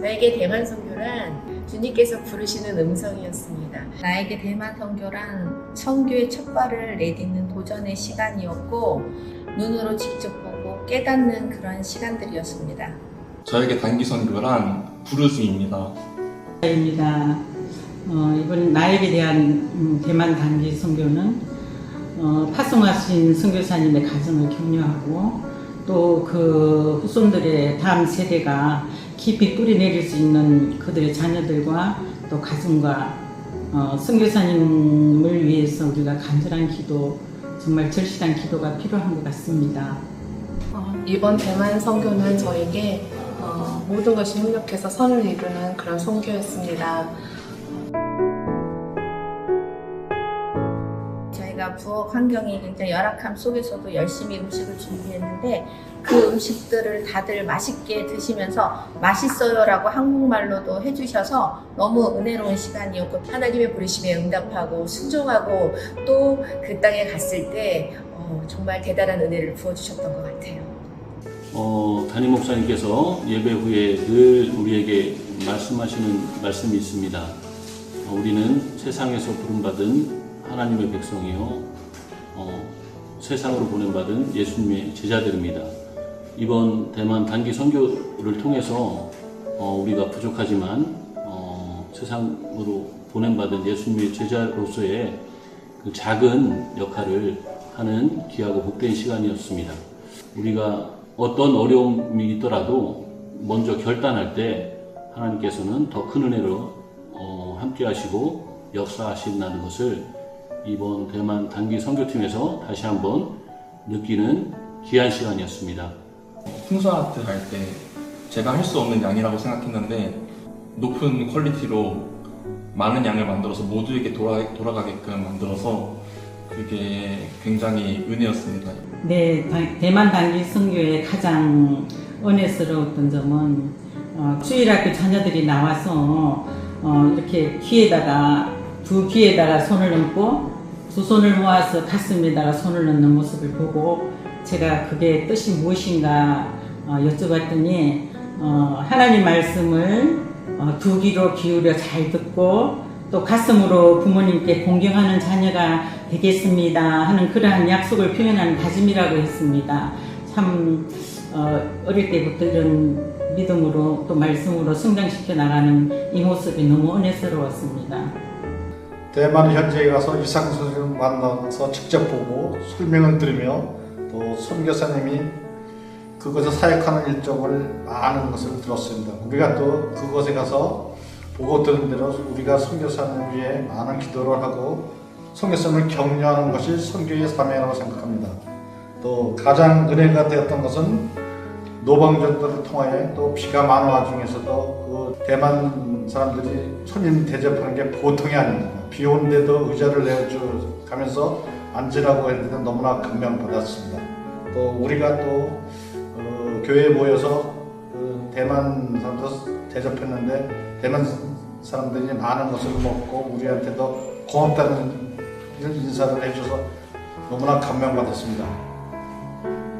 나에게 대만 선교란 주님께서 부르시는 음성이었습니다. 나에게 대만 선교란 선교의 첫 발을 내딛는 도전의 시간이었고 눈으로 직접 보고 깨닫는 그런 시간들이었습니다. 저에게 단기 선교란 부르심입니다. 입니다. 어, 이번 나에게 대한 음, 대만 단기 선교는 어, 파송하신 선교사님의 가정을 격려하고 또 그 후손들의 다음 세대가 깊이 뿌리 내릴 수 있는 그들의 자녀들과 또 가정과 어, 선교사님을 위해서 우리가 간절한 기도 정말 절실한 기도가 필요한 것 같습니다. 어, 이번 대만 선교는 저에게 어, 모든 것이 협력해서 선을 이루는 그런 선교였습니다. 저희가 부엌 환경이 굉장히 열악함 속에서도 열심히 음식을 준비했는데 그 음식들을 다들 맛있게 드시면서 맛있어요라고 한국말로도 해주셔서 너무 은혜로운 시간이었고 하나님의 부르심에 응답하고 순종하고 또 그 땅에 갔을 때 어, 정말 대단한 은혜를 부어주셨던 것 같아요. 어, 담임 목사님께서 예배 후에 늘 우리에게 말씀하시는 말씀이 있습니다. 어, 우리는 세상에서 부름받은 하나님의 백성이요, 어, 세상으로 보낸받은 예수님의 제자들입니다. 이번 대만 단기 선교를 통해서 어, 우리가 부족하지만 어, 세상으로 보낸받은 예수님의 제자로서의 그 작은 역할을 하는 귀하고 복된 시간이었습니다. 우리가 어떤 어려움이 있더라도 먼저 결단할 때 하나님께서는 더 큰 은혜로 어, 함께 하시고 역사하신다는 것을 이번 대만 단기 선교팀에서 다시 한번 느끼는 귀한 시간이었습니다. 풍수아트 할 때 제가 할 수 없는 양이라고 생각했는데 높은 퀄리티로 많은 양을 만들어서 모두에게 돌아, 돌아가게끔 만들어서 그게 굉장히 은혜였습니다. 네, 다- 대만 단기 선교의 가장 은혜스러웠던 점은 어, 주일학교 자녀들이 나와서 어, 이렇게 귀에다가 두 귀에다가 손을 얹고 두 손을 모아서 가슴에다가 손을 넣는 모습을 보고 제가 그게 뜻이 무엇인가 어, 여쭤봤더니 어, 하나님 말씀을 어, 두 귀로 기울여 잘 듣고 또 가슴으로 부모님께 공경하는 자녀가 되겠습니다 하는 그러한 약속을 표현하는 다짐이라고 했습니다. 참 어, 어릴 때부터 이런 믿음으로 또 말씀으로 성장시켜 나가는 이 모습이 너무 은혜스러웠습니다. 대만 현지에 가서 이상 선생님 만나서 직접 보고 설명을 들으며 또 선교사님이 그곳에 사역하는 일정을 많은 것을 들었습니다. 우리가 또 그곳에 가서 보고 들은 대로 우리가 선교사님 위해 많은 기도를 하고 선교사님을 격려하는 것이 선교의 사명이라고 생각합니다. 또 가장 은혜가 되었던 것은 노방전들을 통하여 또 비가 많은 와중에서도 그 대만 사람들이 손님 대접하는 게 보통이 아닙니다. 비 오는데도 의자를 내어주 가면서 앉으라고 했는데 너무나 감명받았습니다. 또 우리가 또 어, 교회에 모여서 그 대만 사람들 대접했는데 대만 사람들이 많은 것을 먹고 우리한테도 고맙다는 인사를 해줘서 너무나 감명받았습니다.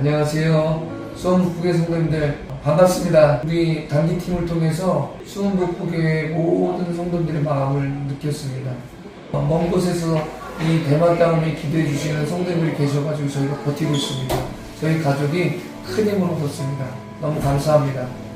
안녕하세요. 수원북의 성도님들 반갑습니다. 우리 단기팀을 통해서 수원북의 모든 성도들의 마음을 느꼈습니다. 어, 먼 곳에서 이 땅을 기대해 주시는 성도님들이 계셔가지고 저희가 버티고 있습니다. 저희 가족이 큰 힘으로 걷습니다. 너무 감사합니다.